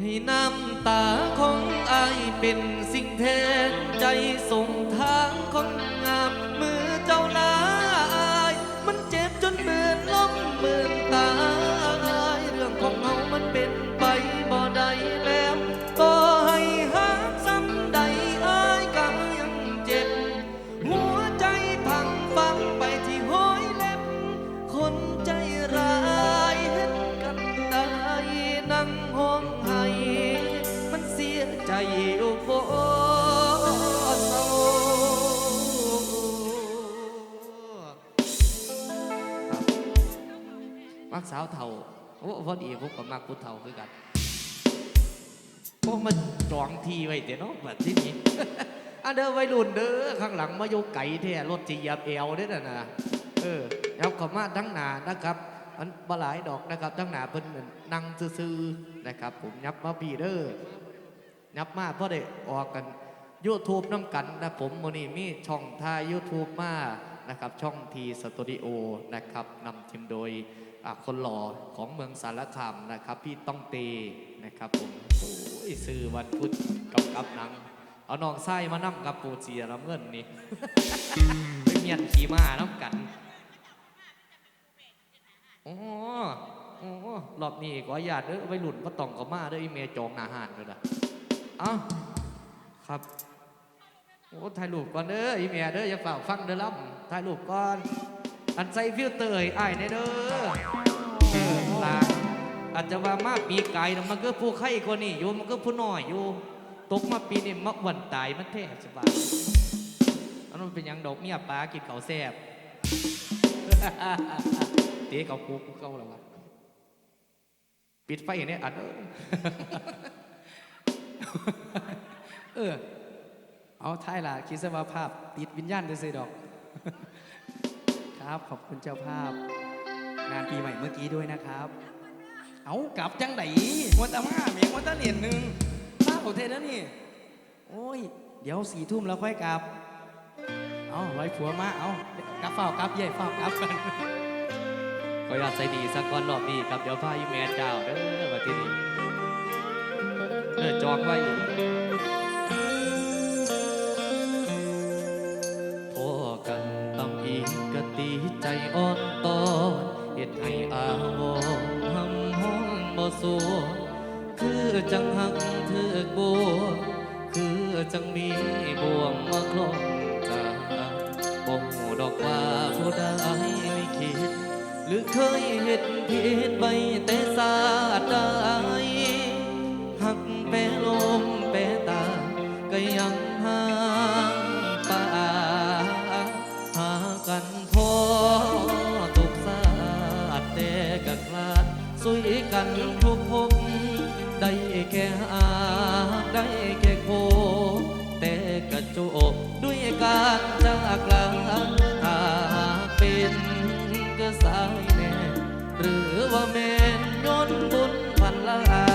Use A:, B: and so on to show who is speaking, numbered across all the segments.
A: ให้น้ำตาของอายเป็นสิ่งแทนใจส่งทางคนงามมือ เท่าโอ้พอดีผมก็มักผู้เท่าคือกันพวกมันจองทีไว้เดี๋ยวเนาะแบบที่นี้อันเด้อวัยรุ่นเด้อข้างหลังมาโยกไก่แท้รถจีเหยับเอวเด้อน่ะนะเออแล้วขอมาทั้งหนานะครับอันบหลายดอกนะครับทั้งหนาเพิ่นนั่งซื่อๆนะครับ ผมยับมาปีเด้อยับมาเพราะได้ออกกัน YouTube น้ำกันนะผมโมนี่มีช่องทาย YouTube มานะครับช่องทีสตูดิโอนะครับนำทีมโดย คนหล่อของเมืองสารคามนะครับ พี่ต้องเตนะครับผมโอ้ยซื้อวันพุธกับกับหนัง เอาน้องไส้มานั่งกับปูเจียรับเงินนี่ไปเมียนขี่ม้าน้ำกันโอ้โอ้รอบนี้ขออนุญาตเด้อไปหลุนพระตองกับมาเด้ออีเมจองนาหานเลยนะเอ้าครับโอ้ถ่ายรูปก่อนเด้ออีเมียเด้ออย่าฝ่าฟังเด้อล่ำถ่ายรูปก่อน อันใส่ฟิลเตอร์ไอ้ายในเด้อเออลาอาจจะว่ามาปีไก่นะมันก็ผู้ไข่กว่านี่อยู่มันก็ผู้น้อยอยู่ตกมาปีนี้มักวันตายมันแท้สบายอันนั้นเป็นหยังดอกเมียปลากินเขาวแซ่บ เตะเขาคุกเข้าแล้ววะปิดไฟเนี่ยอัดเออ
B: เออ เอาท้ายล่ะคิดซะว่าภาพติดวิญญาณได้สิดอก ครับ ขอบคุณเจ้าภาพ งานปีใหม่เมื่อกี้ด้วยนะครับ เอากลับจังไหนวันตะมาเมียวันตะเหรียญหนึ่งป้าโหเทแล้วนี่ โอ้ย เดี๋ยวสี่ทุ่มแล้วค่อยกลับ เอาไว้ผัวมา เอากลับเฝ้ากลับเย่เฝ้ากลับกัน
A: ขออยากใจดีสักก่อนรอบนี้ครับเดี๋ยวพาอีแม่เจ้าเด้อมาที่นี่เออจองไว้ ตีใจอ่อนตอนเฮ็ดให้อาวรณ์หำห้องบ่สัวคือจังหักเถือกบัวคือจังมีบ่วงมาคล้องใจบ่ฮู้ดอกว่าผู้ใดไม่คิด หรือเคยเห็นผิดไปแต่สาดใดหักแปรลมแปรตาก็ยัง ดสุยกันทุกภพได้แค่อาได้แค่โค แต่กระจกด้วยการจากลาถ้าหากเป็นก็สายแน่ หรือว่าแม่นย้อนบุญพันลา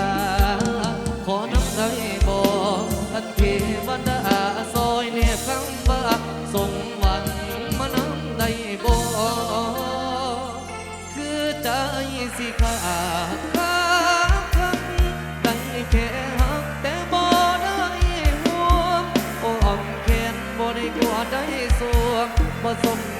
A: สิขาดขาดคันได้แค่หักแต่บ่ได้ห่วงโอ้อมแขนบ่ได้กลัวได้สวงบ่สม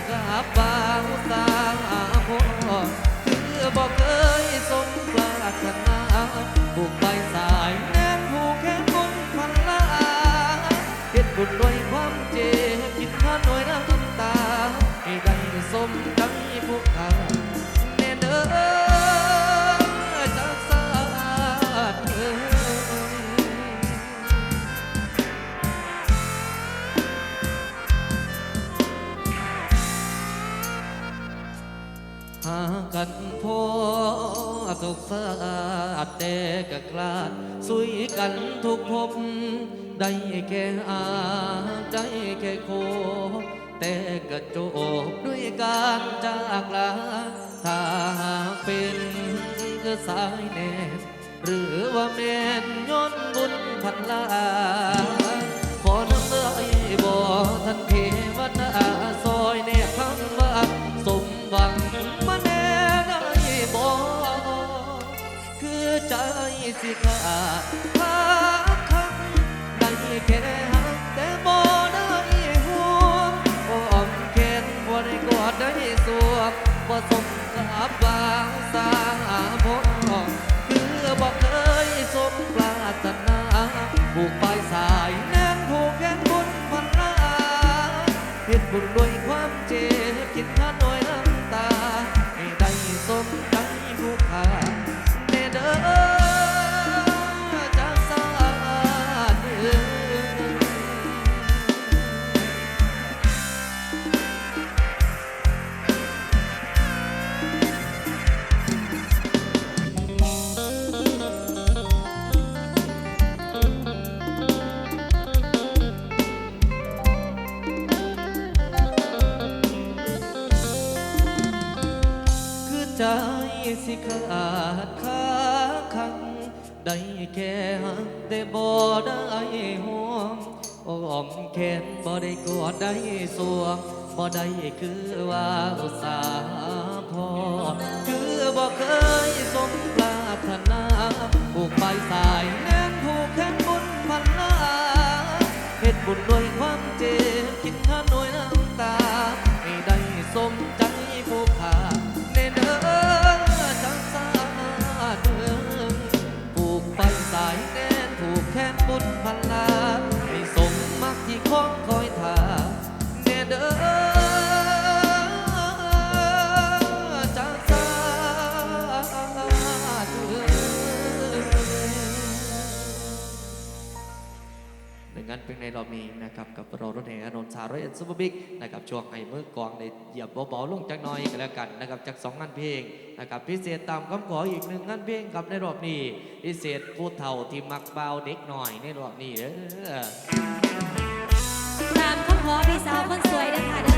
A: กันพอทุกศาแต่กะกลาดสุยกันทุกภพได้แค่อาได้แค่โค แต่กระจบด้วยการจากลาถ้าหากเป็นก็สายแน่หรือว่าแม่นย้อนบุญพันลาขอน้ำเอ้ยบ่ท่านเทวดาซอยแนบคำว่าสมหวัง สิขาดหาคำได้แค่หักแต่บ่ได้ห่วงอ้อมแขนบ่ได้กอดได้สวมบ่สมกับวางสาพงคือบ่เคยสมปรารถนาผูกปลายสายแน่นผูกแขนบุญพันลาเฮ็ดบุญด้วยความเจ็บกินข้าน้อย ขาดขาขังได้แค่หักแต่บ่ได้ห่วงอ้อมแขนบ่ได้กอดได้สวมบ่ได้คือว่าอุตสาห์พอ คือบ่เคยสมปรารถนาผูกปสายแน่นผูกแขนบุญพันลาเฮ็ดบุญด้วยความเจ็บกินข้าน้อยน้ำตาให้ได้สมใจ คงคอยท่าแน่เด้อจังสาเดืองในงานเพลงในรอบนี้นะครับกับเรารถแห่อนนท์สารอยเอ็ดซูเปอร์บิ๊กนะครับช่วงให้มือกลองในเหยียบเบาๆลงจักหน่อยกันแล้วกันนะครับจากสองงานเพลงนะครับพิเศษตามคำขออีกหนึ่งงานเพลงครับในรอบนี้พิเศษผู้เฒ่าที่มักเบาเด็กหน่อยในรอบนี้เด้อ
C: ตามคำขอพี่สาวคนสวยนะคะ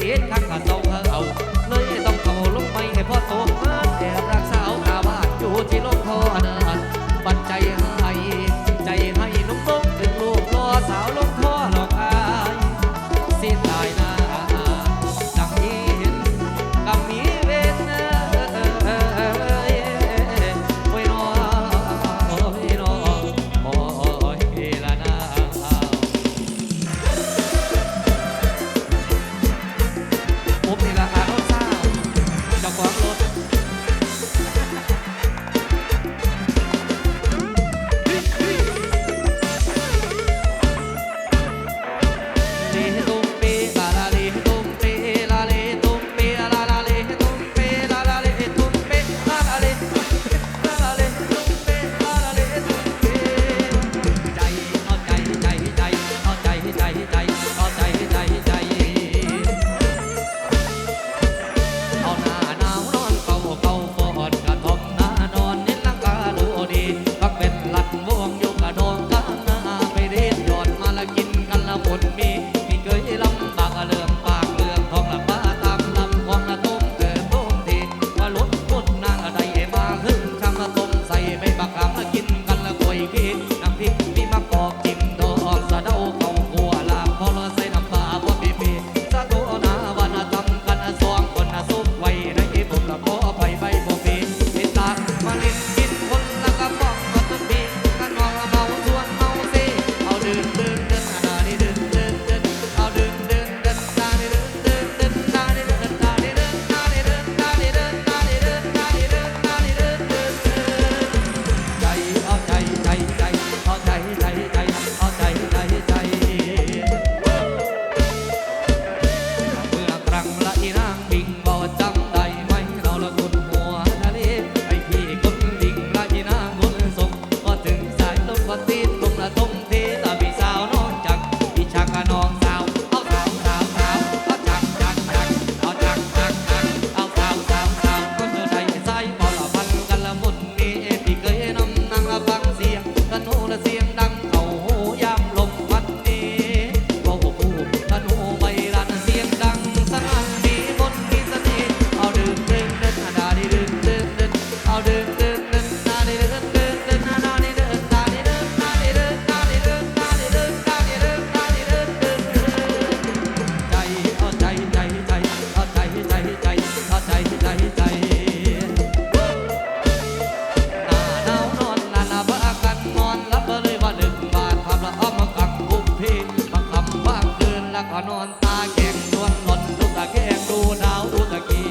A: ติดข้าง แกงนวลนนดูตะแกงดูดาวดูตะ
B: กี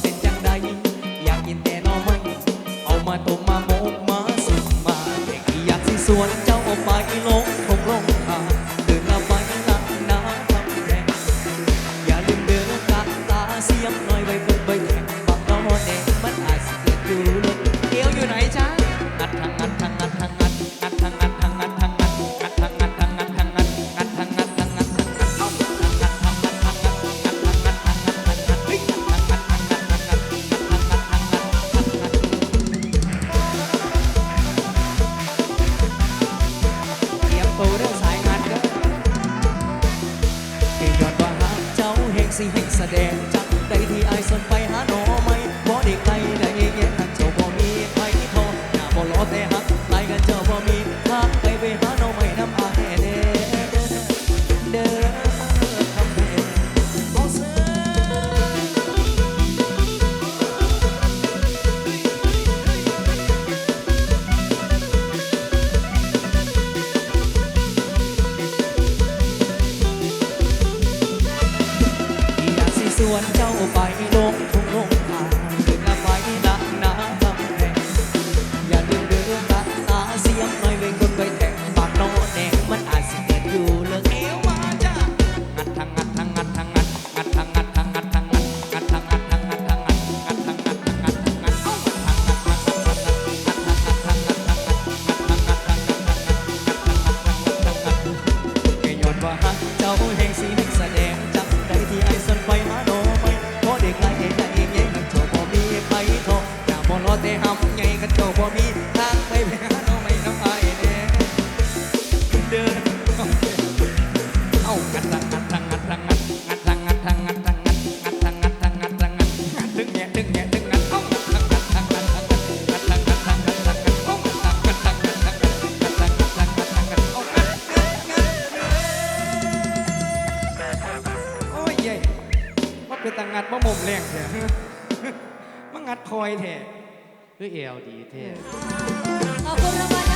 B: เป็นจังใดอยากกินแต่ไม่เอามาต้มมาหมกมาสุกมาแต่ยากสิสวนเจ้าออกไปลง อยแท้
A: คือเอลดีแท้